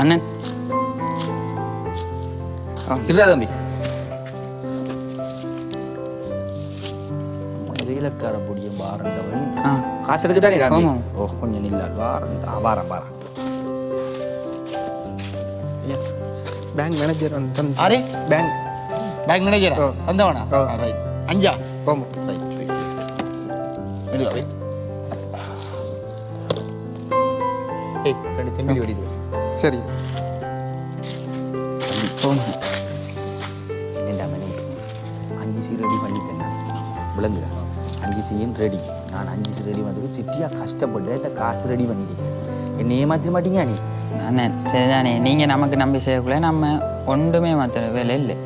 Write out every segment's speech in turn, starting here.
அண்ணன். இல்ல தம்பி. வேலைக்கார பொடியும் வாரண்டவன் காசு எடுக்க தானே ஆமா. ஓ கொஞ்சம் நில்ல வாரண்டா. வாரம் வாரம் பேங்க் மேனேஜர் வந்து அரே பேங்க் பேங்க் மேனேஜரா. வந்தவனா. ரைட் அஞ்சா? ஆமாம் ரைட் ரைட் மெதுவா வெயிட் ஏய் ரெண்டு தெம்பிலி வெடிது சரி. என்னடா மணி? அஞ்சு சி ரெடி பண்ணி தந்தேன் விளங்குதா அஞ்சு சியும் ரெடி நான் அஞ்சு சி ரெடி வந்தது சிட்டியா கஷ்டப்பட்டு இந்த காசு ரெடி பண்ணிட்டேன். என்ன ஏமாத்திர மாட்டீங்க நீ? அண்ணன் சரிதானே. நீங்கள் நமக்கு நம்பி செய்யக்குள்ள நம்ம ஒன்றுமே மாற்ற வேலை இல்லை.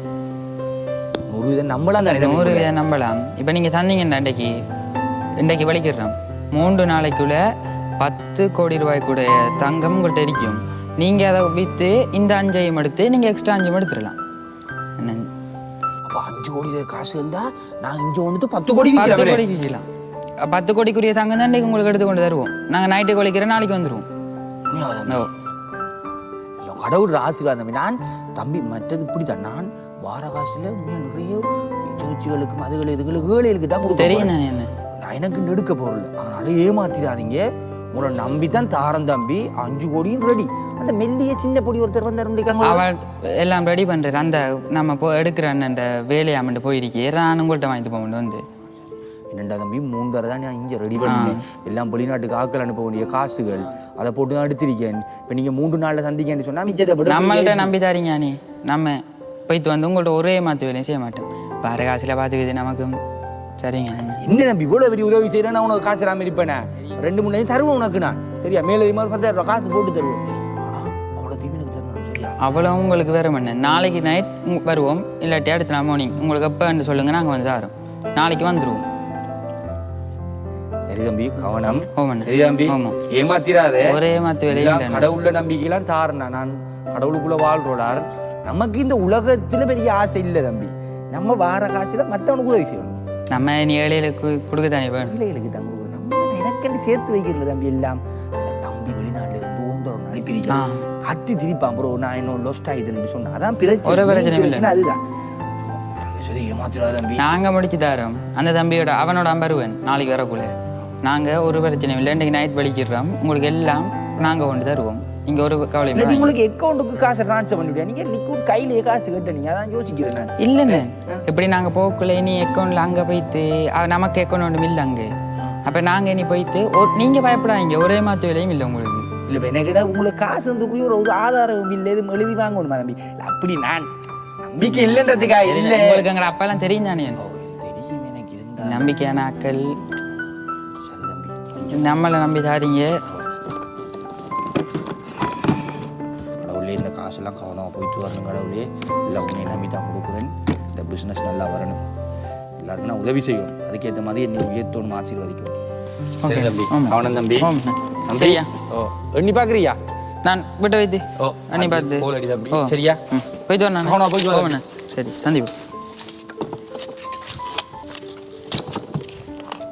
நூறு வீதம் நம்மளாம் தானே நூறு தம்பி? வீத நம்பலாம். இப்போ நீங்கள் தந்தீங்கன்னா இன்றைக்கு இன்றைக்கு வலிக்கிறோம். மூன்று நாளைக்குள்ள பத்து கோடி ரூபாய்க்குடைய தங்கம் உங்கள்கிட்ட இருக்கும். நீங்கள் அதை விற்று இந்த அஞ்சையும் எடுத்து நீங்கள் எக்ஸ்ட்ரா அஞ்சையும் எடுத்துடலாம். என்ன? அப்ப அஞ்சு கோடி காசு இருந்தா நான் இங்க வந்துட்டு பத்து கோடி பத்து கோடிக்கு விற்கலாம் பத்து கோடிக்குரிய தங்கம் தான் இன்றைக்கு உங்களுக்கு எடுத்து கொண்டு தருவோம். நாங்கள் நைட்டு கொலைக்கிற நாளைக்கு வந்துடுவோம் கடவுள் ஆசீர்வாதம் நான் தம்பி மற்றது இப்படித்தான். நான் வார காசுல நிறைய ஜோதிகளுக்கு மதுகள் இதுகளுக்கு ஏழைகளுக்கு தான் கொடுக்க தெரியும். நான் எனக்கு எடுக்க போறல அதனால ஏமாத்திடாதீங்க. உங்களை நம்பி தான் தாரம் தம்பி. அஞ்சு கோடியும் ரெடி அந்த மெல்லிய சின்ன பொடி ஒருத்தர் வந்தார் அவள் எல்லாம் ரெடி பண்ணுறது அந்த நம்ம போ எடுக்கிற அந்த வேலையாமட்டு போயிருக்கே நான் உங்கள்கிட்ட வாங்கிட்டு போக வந்து. என்னண்டா தம்பி மூன்றரை தான் நான் இங்கே ரெடி பண்ணுவேன் எல்லாம் வெளிநாட்டுக்கு ஆக்கள் அனுப்ப வேண்டிய காசுகள். அதை போட்டு தான் எடுத்திருக்கேன். இப்போ நீங்கள் மூன்று நாளில் சந்திக்கன்னு சொன்னா மிச்சத்தை போட்டு நம்மள்ட்ட நம்பி தாரீங்க நீ நம்ம போயிட்டு வந்து உங்கள்ட்ட ஒரே மாற்று வேலையும் செய்ய மாட்டோம். வேற காசில் பார்த்துக்குது நமக்கு சரிங்க. என்ன தம்பி இவ்வளோ பெரிய உதவி செய்கிறேன் நான் உனக்கு காசு இல்லாமல் இருப்பேனே? ரெண்டு மூணு நாள் தருவேன் உனக்கு நான் சரியா? மேலே மாதிரி பத்தாயிரம் ரூபா காசு போட்டு தருவேன் ஆனால் அவ்வளோ தீமை எனக்கு தரணும் சரியா அவ்வளோ உங்களுக்கு வேற பண்ண நாளைக்கு நைட் வருவோம். இல்லாட்டி அடுத்த நாள் மார்னிங் உங்களுக்கு எப்போன்னு சொல்லுங்க. நாங்கள் வந்து தரோம். நாளைக்கு வந்துடுவோம் சரி தம்பி கவனம். சரி தம்பி. ஏமாத்திராதே. ஒரே எல்லாம் இல்லை கடவுள்ல நம்பிக்கையெல்லாம் தாரணா நான். கடவுளுக்குள்ள வாழ்றோடார் நமக்கு இந்த உலகத்துல பெரிய ஆசை இல்லை தம்பி. நம்ம வார காசுல மத்தவனுக்கு உதவி செய்யணும். நம்ம நீ ஏழைகளுக்கு கொடுக்க தானே வேணும்? பிள்ளைகளுக்கு தான் கொடுக்கணும். நம்ம எனக்கண்டு சேர்த்து வைக்கிறது தம்பி எல்லாம். தம்பி இருந்து ஒன்றரை அனுப்பியிருக்கேன் கத்தி திரிப்பான் ப்ரோ நான் இன்னும் லொஸ்ட் ஆயிடுன்னு சொன்னா அதான் பிரச்சனை அதுதான். சரி தம்பி. நாங்கள் முடிச்சு தரோம். அந்த தம்பியோட அவனோட வருவேன் நாளைக்கு வரக்குள்ள. நாங்கள் ஒரு பிரச்சனையும் இல்லை. இன்றைக்கு நைட் வலிக்கிறோம். உங்களுக்கு எல்லாம் நாங்கள் கொண்டு தருவோம். இங்கே ஒரு கவலை இல்லாட்டி உங்களுக்கு அக்கௌண்ட்டுக்கு காசை ட்ரான்ஸ்ஃபர் பண்ணிவிடுவா நீங்க லிக்விட் கையிலேயே காசு கட்ட நீங்க அதான் யோசிக்கிறேன் நான். இல்லைண்ணே. இப்படி நாங்கள் போக்குள்ள நீ அக்கௌண்ட்டில் அங்கே போயிட்டு நமக்கு அக்கௌண்ட் ஒன்றும் இல்லை அங்கே. அப்போ நாங்கள் இனி போயிட்டு ஒரு நீங்கள் பயப்படாதீங்க. ஒரே மாற்று வேலையும் இல்லை உங்களுக்கு. இல்ல எனக்கு உங்களுக்கு காசு வந்து ஒரு ஆதாரம் இல்லை எதுவும் எழுதி வாங்கணுமா தம்பி? இல்ல, அப்படி நான் நம்பிக்கை இல்லைன்றதுக்கா இல்லை. உங்களுக்கு எங்களை அப்பெல்லாம் தெரியும் தானே? தெரியும் எனக்கு நம்பிக்கையான ஆக்கள் நம்மளை நம்பி தாரீங்க காசெல்லாம் கவனமாக போயிட்டு வரணும் கடவுளே இல்லை உன்னை நம்பி தான் கொடுக்குறேன் இந்த பிஸ்னஸ் நல்லா வரணும் எல்லாருக்கும் நான் உதவி செய்யும் அதுக்கேற்ற மாதிரி என்னை உயர்த்தோன்னு ஆசீர்வதிக்கும் சரி தம்பி. கவனம் தம்பி சரியா? ஓ எண்ணி பார்க்குறியா நான் விட்டு வைத்து ஓ அண்ணி பார்த்து அடி தம்பி. சரியா போயிட்டு வரேன் கவனமா போயிட்டு வா. போவேண்ணே சரி சந்தீப்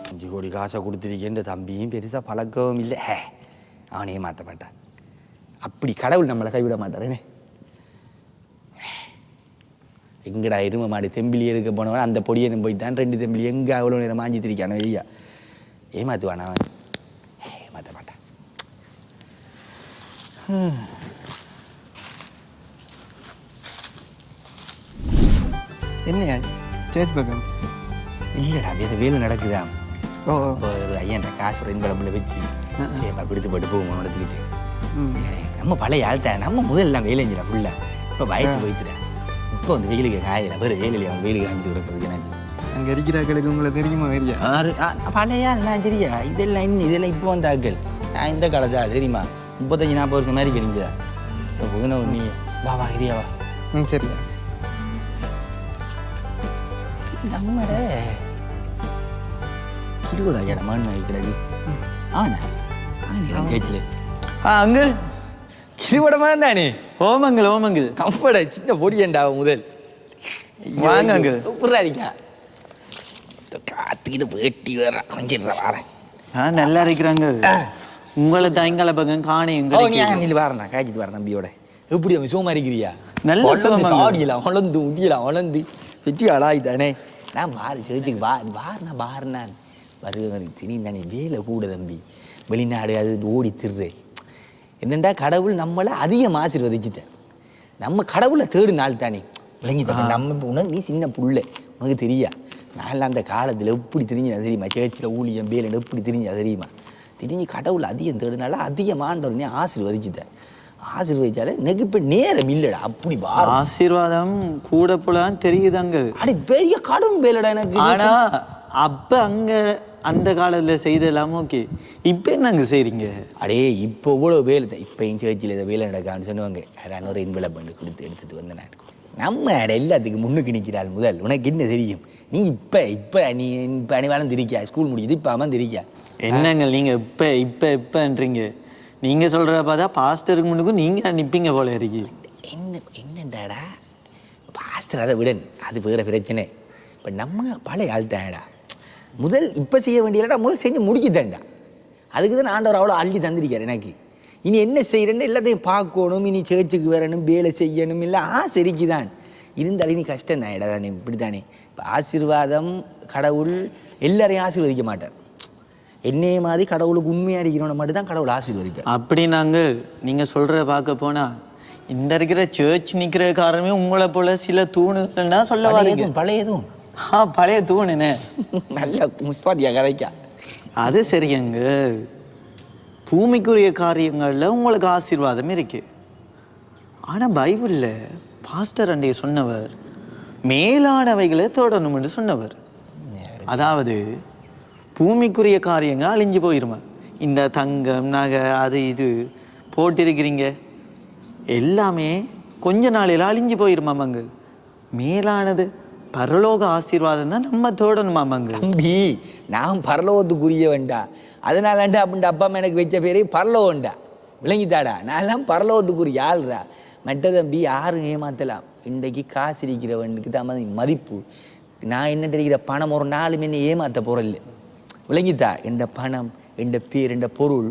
அஞ்சு கோடி காசை கொடுத்துருக்கேன் இந்த தம்பியும் பெருசாக பழக்கவும் இல்லை ஹே அவனையே மாற்ற மாட்டான் அப்படி கடவுள் நம்மளை கைவிட மாட்டாரேனே எங்கடா எரும மாடு தெம்பிலி எடுக்க போனவன் அந்த பொடியனும் போய்த்தான் ரெண்டு தெம்பிலி எங்கே அவ்வளோ நேரம் மாஞ்சி திரிக்கானோ ஐயா ஏமாத்துவான் அவன்? ஏமாற்ற மாட்டான். என்னையா? சேத் பக்கம் இல்லைடா வேறு வேலை நடக்குதா? ஓ ஒரு ஐயன் காசு இன்படம்பில் வச்சு சேப்பா கொடுத்து போட்டு போகும் நடத்திக்கிட்டு நம்ம பழைய ஆள்கிட்ட நம்ம முதல்லாம் வேலை செஞ்சிடா ஃபுல்லாக இப்போ வயசு போய்த்துட்டேன் இப்போ வந்து வெயிலுக்கு காயில வேறு வேலையில் அவன் வெயிலுக்கு காய்ச்சி கொடுக்குறது எனக்கு. அங்கே இருக்கிறாக்களுக்கு உங்களை தெரியுமா வேறியா ஆறு பழைய ஆள்லாம் சரியா இதெல்லாம் இன்னும் இதெல்லாம் இப்போ வந்த ஆட்கள். நான் இந்த காலத்தா தெரியுமா? முப்பத்தஞ்சு நாற்பது வருஷம் மாதிரி கிடைக்குதா புதுன நீ. வா வா இரியா வா. ம் சரியா நம்மட இருபதாயிரம் மண் வைக்கிறது ஆனா கேட்டில். ஆ அங்கிள் கிருவடமா தானே ஓமங்கள் ஓமங்கள். கம்பட சின்ன பொடியண்டா முதல். வாங்க அங்க. சூப்பரா இருக்கா? இந்த காத்து இது வேட்டி வேற. கொஞ்சம் வரேன். ஆ நல்லா இருக்கிறாங்க உங்களை தயங்கால பக்கம் காணி ஓ நீ நில்லு வரேன் காய்ச்சிட்டு வரேன் தம்பியோட. எப்படி அவன் சுகமா இருக்கிறியா? நல்ல. தாடியலாம் வளர்ந்து முடியலாம் வளர்ந்து வெற்றி ஆளாயிட்டானே நான் பாரு சேர்த்துக்கு பா பாருண்ணா பாருண்ணான் வருவேன் தெரியும் தானே வேலை கூட தம்பி. வெளிநாடு அது ஓடி திர்றே என்னண்டா கடவுள் நம்மளை அதிகம் ஆசீர்வதிச்சுட்டேன் நம்ம கடவுளை தேடு நாள் தானே விளங்கி நம்ம இப்ப உனக்கு நீ சின்ன புள்ள. உனக்கு தெரியா? நான் அந்த காலத்தில் எப்படி தெரிஞ்சு தெரியுமா? சேர்ச்சில் ஊழியம் பேலன் எப்படி தெரிஞ்சு தெரியுமா? தெரிஞ்சு கடவுள் அதிகம் தேடுனால அதிகம் ஆண்டவர் நீ ஆசீர்வதிச்சுட்டேன் ஆசீர்வதிச்சாலே எனக்கு இப்போ நேரம் இல்லைடா. அப்படி பாரு. ஆசீர்வாதம் கூட போலாம் தெரியுது அங்கிள் அடி பெரிய கடும் வேலைடா எனக்கு. ஆனா அப்ப அங்க அந்த காலத்துல செய்தெல்லாம் ஓகே இப்ப என்ன அங்க செய்றீங்க? அடே இப்போ இவ்வளோ வேலை இப்போ என் சேர்ச்சியில் இதை வேலை நடக்கான்னு சொன்னவங்க அதான் ஒரு இன்வெலப்மெண்ட் கொடுத்து எடுத்துட்டு வந்தேன் நான் நம்ம அட எல்லாத்துக்கும் முன்னுக்கு நிற்கிறாள் முதல். உனக்கு என்ன தெரியும்? நீ இப்போ இப்போ நீ இப்போ நீ வளர்ந்துருக்கியா ஸ்கூல் முடியுது இப்போ அமர்ந்திருக்கியா என்னங்க நீங்க இப்ப இப்ப இப்பன்றீங்க. நீங்க சொல்ற பார்த்தா பாஸ்டருக்கு முன்னுக்கும் நீங்க நிப்பீங்க போல இருக்கி. என்ன என்னண்டாடா? பாஸ்டர் அதை விடன் அது வேற பிரச்சனை. இப்போ நம்ம பழைய ஆள்தாடா முதல் இப்போ செய்ய வேண்டியடா முதல் செஞ்சு முடிச்சுதான்டா அதுக்கு தான் ஆண்டவர் அவ்வளோ அள்ளி தந்திருக்கார் எனக்கு. இனி என்ன செய்கிறேன்னு எல்லாத்தையும் பார்க்கணும் இனி சேர்ச்சுக்கு வரணும் வேலை செய்யணும் இல்லை ஆ சரிக்கு தான் இருந்தாலும் இனி கஷ்டம் தான் தானே இப்படி தானே இப்போ ஆசீர்வாதம் கடவுள் எல்லாரையும் ஆசீர்வதிக்க மாட்டார். என்னைய மாதிரி கடவுளுக்கு உண்மையாக இருக்கிறவனை மட்டும் தான் கடவுள் ஆசீர்வதிப்பார். அப்படி நாங்க நீங்க சொல்ற பார்க்க போனா இந்த இருக்கிற சர்ச் நிக்கிற காரணமே உங்களை போல சில தூணுகள்னா சொல்ல வரீங்க. பழையதும் ஆ பழைய தூணுனே. நல்ல முஸ்பாத்தியா கதைக்கா. அது சரிங்க. பூமிக்குரிய காரியங்கள்ல உங்களுக்கு ஆசீர்வாதம் இருக்கு. ஆனா பைபிள்ல பாஸ்டர் அண்டைய சொன்னவர் மேலானவைகளை தொடரணும்னு சொன்னவர். அதாவது பூமிக்குரிய காரியங்கள் அழிஞ்சு போயிருமா. இந்த தங்கம் நகை அது இது போட்டிருக்கிறீங்க. எல்லாமே கொஞ்ச நாளையில அழிஞ்சு போயிருமா மங்கள் மேலானது. பரலோக ஆசீர்வாதம் தான் நம்ம தேடணுமா தம்பி நான் பரலோகத்துக்குரிய வேண்டா அதனாலண்டா அப்படின்ட்டு அப்பா அம்மா எனக்கு வச்ச பேரே பரலோகண்டா. விளங்கித்தாடா. நான்லாம் பரலோகத்துக்குரிய ஆள்ரா. மற்ற தம்பி யாரும் ஏமாத்தலாம்? இன்றைக்கு காசு இருக்கிறவனுக்கு தான் மதிப்பு. நான் என்ன இருக்கிற பணம் ஒரு நாலு மணி ஏமாத்த பொருள் விளங்கித்தா என்ற பணம் என்ற பேர் என்ற பொருள்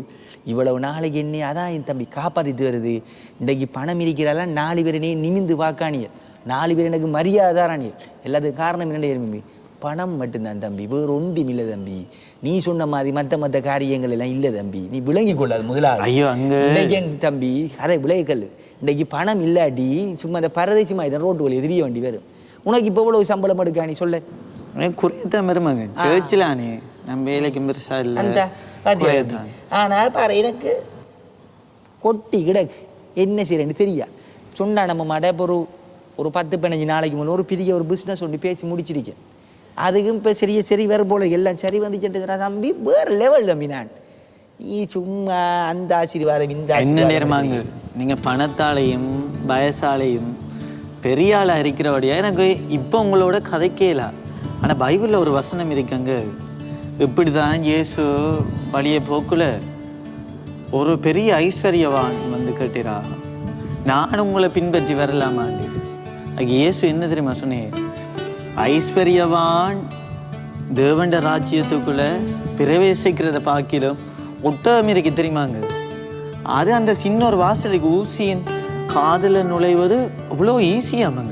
இவ்வளவு நாளைக்கு என்ன அதான் என் தம்பி காப்பாற்றிட்டு வருது. இன்றைக்கு பணம் இருக்கிறாலாம் நாலு பேர் என்னைய நிமிந்து வாக்கானியர் நாலு பேர் எனக்கு மரியாதை தாரானியர் எல்லாத்துக்கும் காரணம் என்ன தம்பி? பணம் மட்டும்தான் தம்பி. வேறு ஒன்றும் இல்லை தம்பி. நீ சொன்ன மாதிரி மற்ற மற்ற காரியங்கள் எல்லாம் இல்லை தம்பி. நீ விளங்கி கொள்ளாது முதலாவது. ஐயோ, அங்க- தம்பி அதை விளையக்கல் இன்னைக்கு பணம் இல்லாட்டி சும்மா அந்த பரதேசி இதை ரோட்டு வழி தெரிய வேண்டி வரும். உனக்கு இப்போ இவ்வளவு சம்பளம் எடுக்கா நீ சொல்ல. குறையத்தான் மருமங்க சேர்ச்சிலானே நம்ம வேலைக்கு பெருசா இல்ல. ஆனால் பாரு எனக்கு கொட்டி கிடக்கு. என்ன செய்யறேன்னு தெரியா? சொன்னா நம்ம மாட்ட இப்போ ஒரு பத்து பதினஞ்சு நாளைக்கு முன்னே ஒரு பெரிய ஒரு பிஸ்னஸ் ஒன்று பேசி முடிச்சிருக்கேன். அதுக்கும் இப்போ சரிய சரி வர போல எல்லாம் சரி வந்துச்சுட்டு தம்பி வேறு லெவல் தம்பி நான். நீ சும்மா அந்த ஆசீர்வாதம் இந்த என்ன நேரமாங்க நீங்க பணத்தாலையும் வயசாலையும் பெரிய ஆளா இருக்கிறபடியா எனக்கு இப்போ உங்களோட கதைக்கேலா ஆனா பைபிள்ல ஒரு வசனம் இருக்குங்க இப்படிதான் இயேசு வழிய போக்குல ஒரு பெரிய ஐஸ்வர்யவான் வந்து கேட்டிரா. நான் உங்களை பின்பற்றி வரலாமாண்டி அதுக்கு இயேசு என்ன தெரியுமா சொன்னேன் ஐஸ்வர்யவான் தேவண்ட ராஜ்யத்துக்குள்ள பிரவேசிக்கிறத பார்க்கிலும் ஒட்டகம் இருக்கு தெரியுமாங்க அது அந்த சின்ன ஒரு வாசலுக்கு ஊசியின் காதுல நுழைவது அவ்வளோ ஈஸியாமாங்க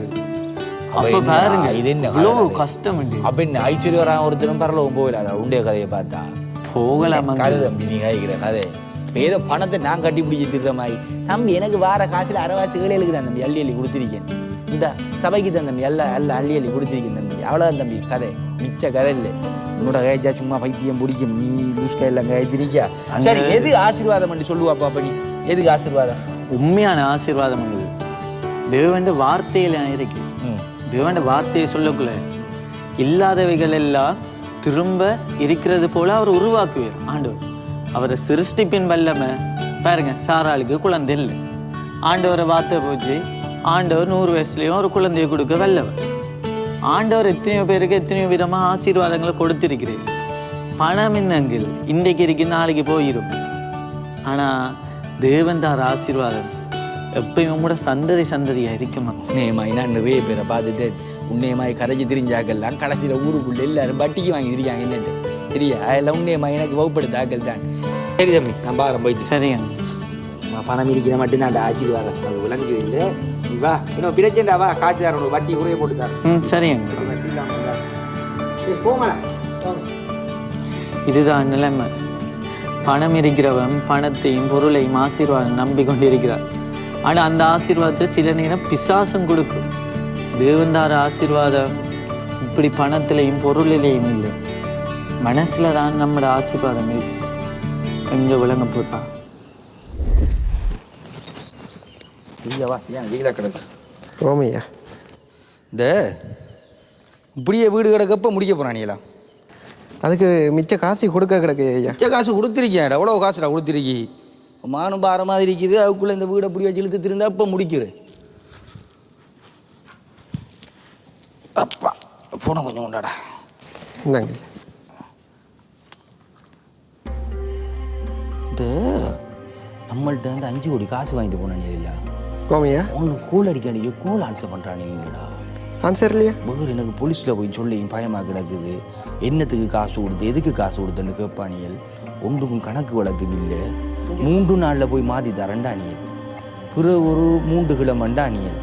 அப்ப பாருங்க இது என்ன இவ்வளோ கதை? கஷ்டம் அப்ப என்ன ஐஸ்வர்யவரான் ஒருத்தரும் பரலோகம் போகல அதை உண்டைய கதையை பார்த்தா. போகலாமாங்க கதை தம்பி நீ காய்க்கிற கதை? இப்ப ஏதோ பணத்தை நான் கட்டி பிடிச்சி மாதிரி. தம்பி எனக்கு வார காசுல அரைவாசி ஏழைகளுக்கு தான் தம்பி அள்ளி அள்ளி கொடுத்துருக்கேன். இந்த சபைக்கு தான் தம்பி எல்லாம் எல்லாம் அள்ளி அள்ளி கொடுத்துருக்கேன் தம்பி. அவ்வளோதான் தம்பி கதை. மிச்ச கதை இல்லை. உன்னோட கயச்சா சும்மா பைத்தியம் பிடிக்கும். நீ லூஸ்கா எல்லாம் கயச்சிருக்கியா சரி எது ஆசீர்வாதம் பண்ணி சொல்லுவா பாப்பா நீ? எதுக்கு ஆசீர்வாதம்? உண்மையான ஆசீர்வாதம் உங்களுக்கு தேவண்ட வார்த்தையில இருக்கு. தேவண்ட வார்த்தையை சொல்லக்குள்ள இல்லாதவைகள் எல்லாம் திரும்ப இருக்கிறது போல அவர் உருவாக்குவார். ஆண்டவர் அவரை சிருஷ்டிப்பின் வல்லமை. பாருங்க சாராளுக்கு குழந்தை இல்லை. ஆண்டவரை வார்த்தை போச்சு ஆண்டவர் நூறு வயசுலயும் ஒரு குழந்தையை கொடுக்க வல்லவர். ஆண்டவர் எத்தனையோ பேருக்கு எத்தனையோ விதமா ஆசீர்வாதங்களை கொடுத்திருக்கிறேன் பணம் என்னங்கள் இன்றைக்கு இருக்கு நாளைக்கு போயிடும் ஆனா தேவன் தார ஆசீர்வாதம் எப்பயும் உங்களோட சந்ததி சந்ததியா இருக்குமா. உன்னையமாய் நான் நிறைய பேரை பார்த்துட்டு உன்னையமாய் கரைச்சி திரிஞ்சாக்கெல்லாம் கடைசியில் ஊருக்குள்ள எல்லாரும் பட்டிக்கு வாங்கி திரியாங்க என்னட்டு. சரியா அதெல்லாம் உன்னையமாய் எனக்கு வகுப்படுத்த ஆக்கள் தான். சரி தம்பி நான் பாரம் போயிட்டு சரிங்க. பணம் இருக்கிற மட்டும் நான் ஆசீர்வாதம். அது விளங்குது இல்லை? வா. இன்னும் பிரச்சனை வா. காசு உனக்கு. வட்டி குறைய போட்டு தரேன் ம் சரி அங்கிள் வட்டி இல்லாமல் இருந்தா. சரி, போமா. இதுதான் நிலைமை. பணம் இருக்கிறவன் பணத்தையும் பொருளையும் ஆசீர்வாதம் நம்பிக்கொண்டிருக்கிறார். ஆனால் அந்த ஆசீர்வாதத்தை சில நேரம் பிசாசும் கொடுக்கும். தேவந்தார ஆசீர்வாதம். இப்படி பணத்திலையும் பொருளிலையும் இல்லை. மனசுல தான் நம்மளோட ஆசீர்வாதம் இருக்கு. எங்க விளங்க போதா இல்லை வா வெயிலாக கிடக்கு? ஓமையா. இந்த இப்படியே வீடு கிடக்கப்ப முடிக்க போகிறானியெல்லாம் அதுக்கு மிச்ச காசு கொடுக்க கிடக்கு ஐயா. மிச்ச காசு கொடுத்துருக்கேன் எவ்வளோ காசுடா கொடுத்துருக்கி? மானும் பாற மாதிரி இருக்குது. அதுக்குள்ளே இந்த வீடை வச்சு இழுத்து திருந்தா அப்போ முடிக்கிறேன் அப்பா ஃபோனை கொஞ்சம் கொண்டாடா. இந்தாங்க. நம்மள்ட்ட வந்து அஞ்சு கோடி காசு வாங்கிட்டு போனானே இல்லை ஓமையா அவனுக்கு கூல் அடிக்க அடிக்க கூல் ஆன்சர் பண்ணுறானே இல்லைடா ஆன்சர் இல்லையா? வேறு எனக்கு போலீஸில் போய் சொல்லி பயமாக கிடக்குது. என்னத்துக்கு காசு கொடுத்து எதுக்கு காசு கொடுத்துன்னு கேட்பானியல் ஒன்றுக்கும் கணக்கு வழக்கு இல்லை. மூன்று நாளில் போய் மாற்றி தரண்டானியல் பிறகு ஒரு மூன்று கிலோ மண்டானியல்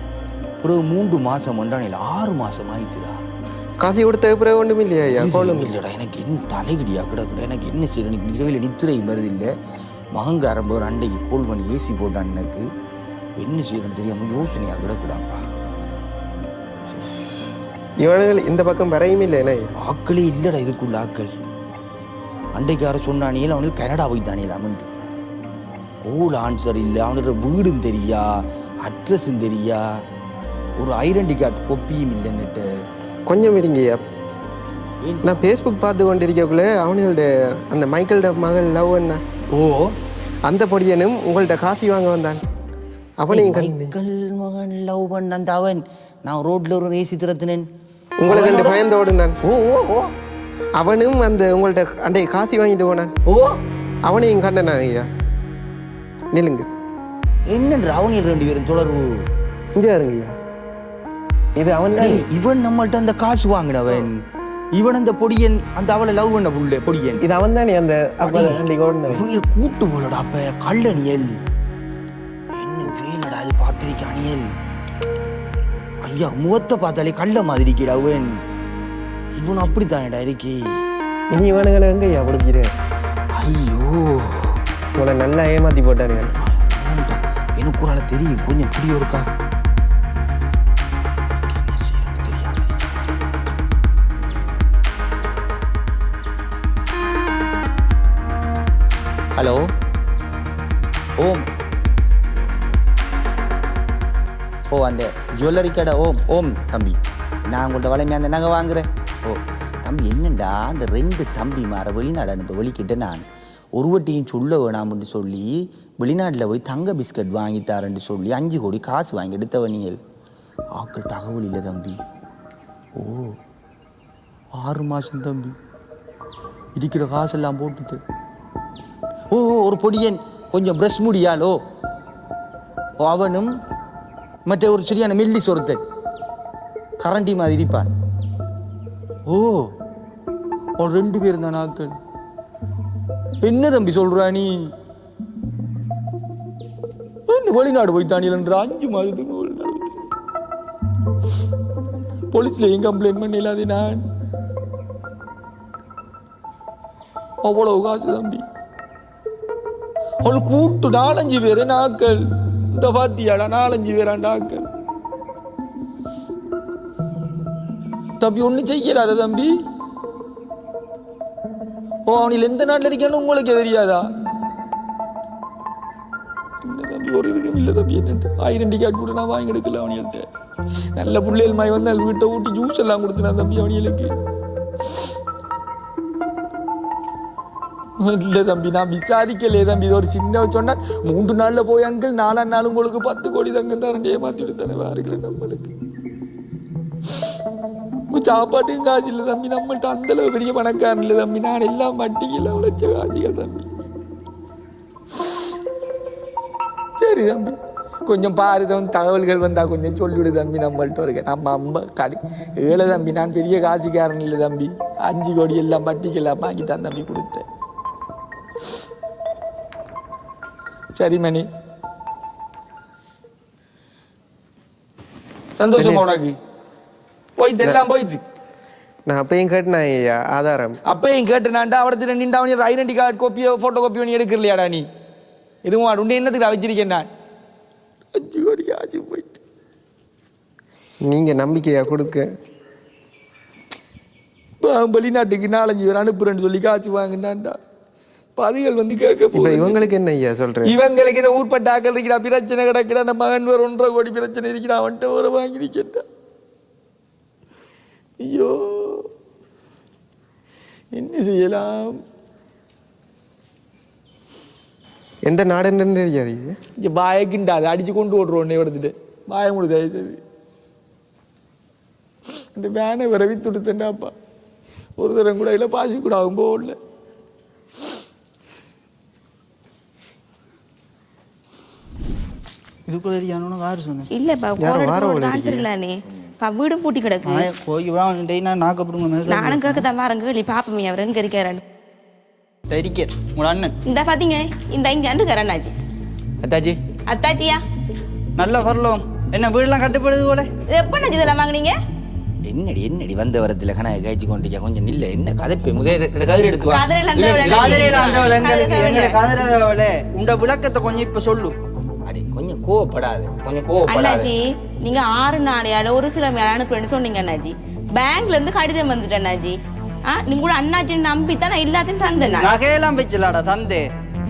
பிறகு மூன்று மாதம் மண்டானியல் ஆறு மாதம் ஆயிட்டுடா. காசு கொடுத்த பிறகு ஒன்றும் இல்லையா ஐயா? கோலம் இல்லைடா. எனக்கு என்ன தலைகடியா கிடக்குடா எனக்கு என்ன செய்யணும் எனக்கு இரவில் நித்திரை வருது இல்லை. மகங்காரம் போகிற அண்டைக்கு கோல் பண்ணி ஏசி போட்டான் எனக்கு. என்ன செய்யணும்னு தெரியாமல் யோசனையாக கிடக்குடாப்பா. இவனுங்கள் இந்த பக்கம் வரையும் இல்லை என்ன ஐயா ஆக்களே இல்லடா இதுக்குள்ள ஆக்கள். அண்டைக்கார சொன்னானியல் அவனுக்கு கனடா போய்த்தானியல் அவன் கோல் ஆன்சர் இல்லை அவனோட வீடும் தெரியா அட்ரஸும் தெரியா. ஒரு ஐடென்டி கார்டு கொப்பியும் இல்லைன்னுட்டு கொஞ்சம் இருங்க ஐயா. நான் ஃபேஸ்புக் பார்த்து கொண்டிருக்கக்குள்ள அவனுங்களோட அந்த மைக்கேல்ட மகள் லவ் என்ன ஓ. அந்த பொடியனும் உங்கள்ட்ட காசு வாங்க வந்தான். கண்டு. மைக்கேல் மகன் லவ் பண்ண அந்த அவன். நான் ரோட்ல ஒரு ஏசி திறத்தினேன் உங்களுக்கு ரெண்டு பயந்தோடு நான். ஓ ஓ ஓ. அவனும் அந்த உங்கள்ட்ட அண்டை காசு வாங்கிட்டு போனான் ஓ. அவனையும் கண்டனா ஐயா? நில்லுங்க. என்னன்ற அவனியல் ரெண்டு பேரும் தொடர்பு? இங்கே ஐயா. இது அவன் இவன் நம்மள்ட்ட அந்த காசு வாங்கினவன் இவன் அந்த பொடியன் அந்த அவளை லவ் பண்ண புள்ள பொடியன். இது அவன் தானே அந்த அப்போ கூட்டு போலடா அப்ப கல்லணியல் பார்த்திருக்க அணியல் ஐயா முகத்தை பார்த்தாலே கள்ள மாதிரி இருக்கீடா அவன் இவன் அப்படித்தானடா இருக்கே. இனி இவனுங்களை எங்க ஐயா பிடிக்கிறேன் ஐயோ. உங்களை நல்லா ஏமாத்தி போட்டாருங்க. எனக்கு ஒரு ஆளை தெரியும். கொஞ்சம் புரிய இருக்கா? ஹலோ? ஓம். ஓ அந்த ஜுவல்லரி கடை. ஓம் ஓம் தம்பி. நான் உங்கள்கிட்ட வளமையாக அந்த நகை வாங்குறேன். ஓ தம்பி என்னண்டா அந்த ரெண்டு தம்பி மாற வெளிநாடு அனுப்ப வெளிக்கிட்ட நான்? ஒருவட்டையும் சொல்ல வேணாம்னு சொல்லி வெளிநாட்டில் போய் தங்க பிஸ்கட் வாங்கி தரேன்னு சொல்லி அஞ்சு கோடி காசு வாங்கி எடுத்தவனியல் ஆக்கள் தகவல் இல்லை தம்பி. ஓ ஆறு மாதம் தம்பி. இருக்கிற காசெல்லாம் போட்டுட்டு. ஓ ஒரு பொடியன். கொஞ்சம் ப்ரெஷ் முடியாலோ ஓ, அவனும் மற்ற ஒரு சரியான மெல்லி சொருத்தன் கரண்டி மாதிரி இருப்பான் ஓ அவன் ரெண்டு பேர் தான் ஆக்கள் என்ன தம்பி சொல்றா நீ? என்ன வெளிநாடு போய்த்தானியல்ன்ற அஞ்சு மாதத்துக்கு வெளிநாடு போலீஸ்ல ஏன் கம்ப்ளைண்ட் பண்ணலாது நான்? அவ்வளவு காசு தம்பி. அவள் கூட்டு நாலஞ்சு பேரு நாக்கள் இந்த பாத்தியாடா நாலஞ்சு பேராண்டா ஆக்கள் தம்பி ஒன்றும் செய்யலாத தம்பி? ஓ அவனில் எந்த நாட்டில் இருக்கான்னு உங்களுக்கு தெரியாதா? என்ன தம்பி ஒரு இதுக்கும் இல்லை தம்பி என்னட்டு ஆயிரம் டிக்கெட் கூட நான் வாங்கி எடுக்கல அவனியல்ட்ட நல்ல பிள்ளைகள் மாய் வந்தால் வீட்டை ஊட்டி ஜூஸ் எல்லாம் கொடுத்துனா தம்பி அவனியலுக்கு இல்லை தம்பி நான் விசாரிக்கலையே தம்பி இது ஒரு சின்ன சொன்னால் மூன்று நாளில் போய் அங்கிள் நாலாம் நாள் உங்களுக்கு பத்து கோடி தங்கம் தரண்டி ஏமாத்தி விடுத்தானே வாருங்களேன் நம்மளுக்கு. சாப்பாட்டுக்கும் காசு இல்லை தம்பி நம்மள்ட்ட அந்த அளவு பெரிய பணக்காரன் இல்லை தம்பி நான் எல்லாம் வட்டியில் உழைச்ச காசுகள் தம்பி. சரி தம்பி கொஞ்சம் பாரு தம்பி தகவல்கள் வந்தால் கொஞ்சம் சொல்லிவிடு தம்பி நம்மள்ட்ட இருக்க நம்ம அம்மா கடை ஏழை தம்பி நான் பெரிய காசுக்காரன் இல்லை தம்பி அஞ்சு கோடி எல்லாம் பட்டிக்கெல்லாம் வாங்கி தான் தம்பி கொடுத்தேன். சரி மணி சந்தோஷமா உனக்கு போய்த்து எல்லாம் போய்த்து நான் அப்பையும் கேட்டேன் ஐயா ஆதாரம் அப்பையும் கேட்டேனாண்டா அவடத்துல நின்றா அவனி ஐடென்டி கார்டு கோப்பியோ ஃபோட்டோ கோப்பியோ நீ எடுக்கலையாடா நீ இருமா உண்டு என்னத்துக்கு வச்சிருக்கேன் நான் அஞ்சு கோடி ஆச்சு போயிட்டு நீங்க நம்பிக்கையா கொடுக்க வெளிநாட்டுக்கு நாலஞ்சு பேர் அனுப்புறேன்னு சொல்லி காசு வாங்கினான்டா பதிகள் வந்து கேட்க இப்ப இவங்களுக்கு என்ன ஐயா சொல்றேன் இவங்களுக்கு என்ன ஊர்பட்ட ஆக்கள் இருக்கிறா பிரச்சனை கிடக்கிறா நம்ம மகன் ஒரு ஒன்றரை கோடி பிரச்சனை இருக்கிறா அவன்கிட்ட ஒரு வாங்கியிருக்கேன்டா ஐயோ என்ன செய்யலாம்? எந்த நாடுன்னு தெரியாது இங்கே பாயக்குண்டா அதை அடிச்சு கொண்டு ஓடுறோம் உன்னை எடுத்துட்டு பாய முடி தயவு செய்து இந்த வேனை விரவி துடுத்தேன்டாப்பா ஒரு தரம் கூட இல்லை பாசி கூட ஆகும் போகல இதுக்குள்ள யாரு சொன்னேன் இல்லப்பா வழி டான்ஸ் இருக்கலானே பா வீடும் பூட்டி கிடக்கு. போய் டெய்னா நாக்கப்படுங்க நானும் தான் பாருங்க கேள்வி பாப்பமே அவர் எங்க இருக்காரு? தெரிக்க உங்களோட அண்ணன். இந்த பாத்தீங்க இந்த இங்க இருக்காரு அண்ணாச்சி. அத்தாச்சி. அத்தாச்சியா? நல்ல வரலாம் என்ன வீடெல்லாம் கட்டுப்படுது போல? எப்ப அண்ணாச்சி இதெல்லாம் வாங்குனீங்க? என்னடி என்னடி வந்த வரத்துல கணக்கு காய்ச்சி கொண்டிருக்க கொஞ்சம் நில்ல. என்ன கதைப்பு கதிர் எடுத்து எங்களுக்கு கதறவளே உண்ட விளக்கத்தை கொஞ்சம் இப்ப சொல்லு. அடி கொஞ்சம் கோவப்படாது கொஞ்சம் கோவப்படாது. அண்ணாச்சி நீங்க ஆறு நாளையால ஒரு கிழமை அனுப்புறேன்னு சொன்னீங்க அண்ணாச்சி பேங்க்ல இருந்து கடிதம் வந்துட்டு அண்ணாச்சி ஆ நீங்க கூட அண்ணாச்சி நம்பி தான் நான் எல்லாத்தையும் தந்தேன் நான். நகையெல்லாம் வச்சலாடா தந்தே.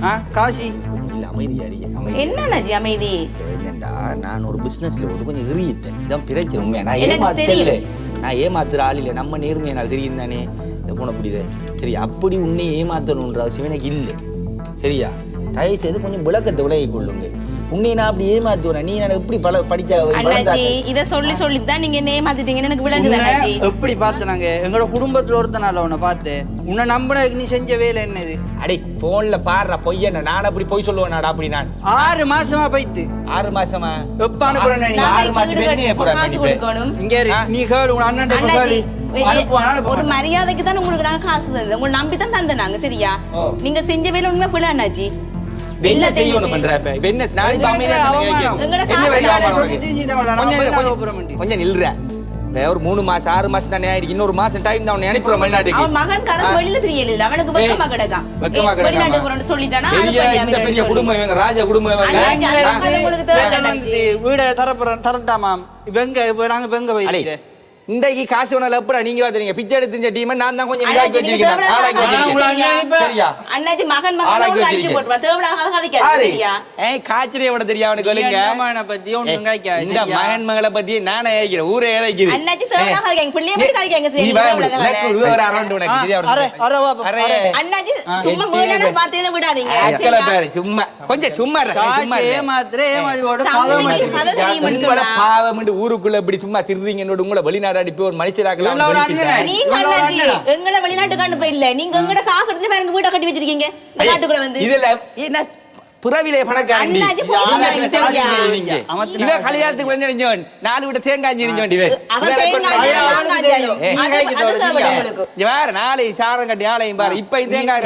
ஆ காசி. இல்ல அமைதியா அறிய அமைதி என்ன அண்ணாச்சி அமைதி? என்னண்டா நான் ஒரு பிசினஸ்ல ஒரு கொஞ்சம் எறியத்தேன் இதான் பிரச்சனை உண்மையா? நான் எனக்கு ஏமாத்தல தெரியும். நான் ஏமாத்துற ஆள் இல்லை. நம்ம நேர்மையை நான் தெரியும் தானே? இந்த போன புரியுது? சரி அப்படி உன்னை ஏமாத்தணுன்ற அவசியம் எனக்கு இல்லை. சரியா? தயவு செய்து கொஞ்சம் விளக்கத்தை விலகி கொள்ளுங்க உன்னை நான் அப்படி ஏமாத்துவேன் நீ எனக்கு எப்படி பல படிச்ச அண்ணாச்சி இத சொல்லி சொல்லி தான் நீங்க என்ன ஏமாத்திட்டீங்கன்னு எனக்கு விளங்குது அண்ணாச்சி. எப்படி பார்த்து நாங்க எங்களோட குடும்பத்துல ஒருத்தனால உன்னை பார்த்து உன்னை நம்பினதுக்கு நீ செஞ்ச வேலை என்னது அடே போன்ல பாடுற பொய்யன நான் அப்படி பொய் சொல்லுவேனாடா அப்படி நான். ஆறு மாசமா பைத்து. ஆறு மாசமா? எப்ப அனுப்புறேன் நீ? ஆறு மாசம் இங்க. நீ கேளு உன் அண்ணன் கேளு. ஒரு மரியாதைக்கு தான் உங்களுக்கு நாங்க காசு தந்தது உங்களை நம்பி தான் தந்தேன் நாங்க சரியா. நீங்க செஞ்ச வேலை உண்மை பிள்ளை அண்ணாச்சி? என்ன எல்லாத்தையும் செய்யணும் பண்ற இப்ப? இப்ப என்ன நான் இப்ப அமைதியா கொஞ்சம் நில்ற. ஒரு மூணு மாசம் ஆறு மாசம் தானே ஆயிருக்கு இன்னொரு மாசம் டைம் தான் உன்னை அனுப்புறோம் வெளிநாட்டுக்கு அவன் மகன் கதை வெளியில தெரியல அவனுக்கு வெக்கமா கிடக்கான் வெக்கமா சொல்லிட்டானா பெரிய இந்த பெரிய. குடும்பம் இவங்க ராஜ குடும்பம் இவங்க. வீட தரப்புறேன் தரட்டாமாம் இப்ப நாங்க அடே, போயிட்டு இன்றைக்கு காசு வேணால எப்படா நீங்க பாத்துறீங்க பிச்சை எடுத்து டீம் நான் தான் கொஞ்சம் வச்சிருக்கேன் ஆளாக்கி வச்சிருக்கேன். சரியா? அண்ணாச்சி மகன் ஆளாக்கி மகன் வச்சிருக்கேன். சரியா ஏய் காய்ச்சலே விட தெரியா அவனுக்கு பத்தி காய்க்காது, இந்த? மகன் மகளை பத்தி நானே ஏய்க்கிறேன் ஊரே அண்ணாச்சி பிள்ளைய பத்தி கதைக்காங்க நீ சரி வாய தேவையில்லாத மூடு. கதை. உனக்கு ஒரு அரௌண்ட் உனக்கு ஆ, சரியா அரை, அரை வா, அரே. அரை. அண்ணாச்சி சும்மா. பார்த்தீங்கன்னா விடாதீங்க அக்கலை சரியா? பேரு சும்மா கொஞ்சம் சும்மா இரு, சும்மா ஏமாத்தி பாவம் ஊருக்குள்ள இப்படி சும்மா திருறீங்க உங்களை வெளிநாடு அடிப்பி ஒரு மனுஷராக்கலாம்? நீங்க? எங்களை வெளிநாட்டுக்கு அனுப்ப இல்ல. நீங்க எங்கட காசு எடுத்து பாருங்க வீட்டை கட்டி வச்சிருக்கீங்க? நாட்டுக்குள்ள வந்து. இதுல என்ன புறவிலே? அமர்த்தினா இவன் கல்யாணத்துக்கு வந்து நினைஞ்சவன். நாலு விட தேங்காய் இவன். சாரம் கட்டி ஆளையும் பாரு. இப்ப தேங்காய்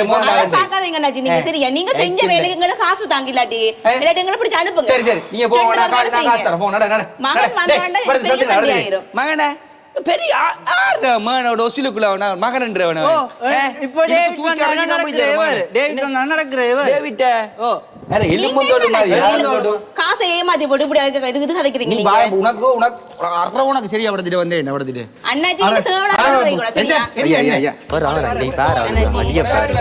நீங்க சரியா? நீங்க செஞ்ச வேலைக்கு எங்களை காசு எங்களை பிடிச்சு அனுப்புங்க. சரி சரி. நீங்க போங்க நான் காசு தரேன். போ நட நட. மகன். மகனே. பெரிய ஆறு மகனோட ஒசிலுக்குள்ள அவன மகன்ன்றவன இப்போ டேவிட் நடக்கிற இவர். டேவிட் வந்து அண்ணன் நடக்கிற இவர். டேவிட்ட ஓ. காசை ஏமாத்தி போட்டு இப்படி அதுக்கு இது இது கதைக்கிறீங்க நீங்க? உனக்கு உனக்கு அரை உனக்கு சரியா என்ன அண்ணாச்சி நீங்க சரியா? பாரு. மடிய பாரு.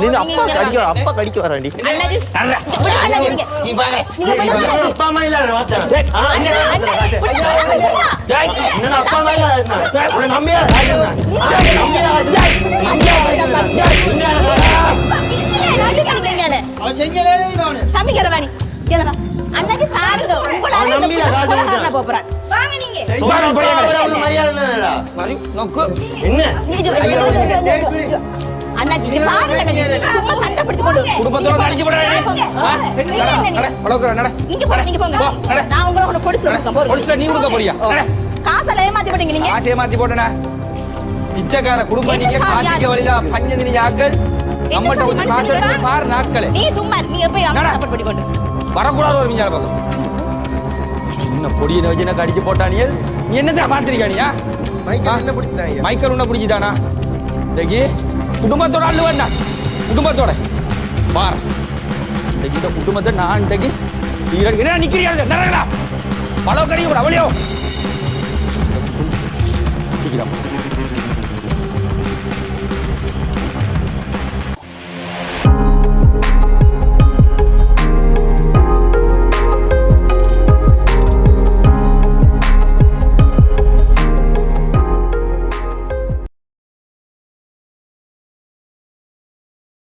நீ அப்பா கடிக்க அப்பா கடிக்க அண்ணாச்சி நீ பாரு. நீங்க. அப்பா அம்மா இல்ல வாத்தா அண்ணாச்சி, அப்பா அம்மா இல்ல நம்பியா? நோக்கு என்ன. அண்ணாச்சி பாருங்க அண்ணாச்சி. சும்மா சண்டை பிடிச்சு கொண்டு குடும்பத்தோட அடிச்சு போடா நீ. ஆ? நீங்க என்ன போங்க நீங்க போங்க. நான் உங்களை நீ கொடுக்க போறியா? ஏமாத்தி போட்டீங்க நீங்க ஆசையை மாத்தி போட்டனா பிச்சைக்கார குடும்பம் என்ன நீங்க காசிக்க? வழியில பஞ்சது நீங்க ஆக்கள் என்ன நம்மகிட்ட சாமி கொஞ்சம் காசு எடுத்து பாரு நாட்களே நீ சும்மா. நீங்க போய் அவனை. சப்போர்ட் பண்ணி கொண்டு வரக்கூடாது ஒரு மிஞ்சால பக்கம் சின்ன பொடியை வச்சு எனக்கு அடிச்சு போட்டானியல் நீ என்னதான் பார்த்துருக்கானியா மைக்கேல் உன்னை பிடிச்சிதானா இன்னைக்கு குடும்பத்தோட அள்ளு வேண்டாம் குடும்பத்தோட. பார். இன்னைக்கு இந்த குடும்பத்தை நான் இன்னைக்கு சீரன். என்ன நிக்கிறீங்க நிறங்களா பழம் கடிக்க அவளையோ சீக்கிரம்.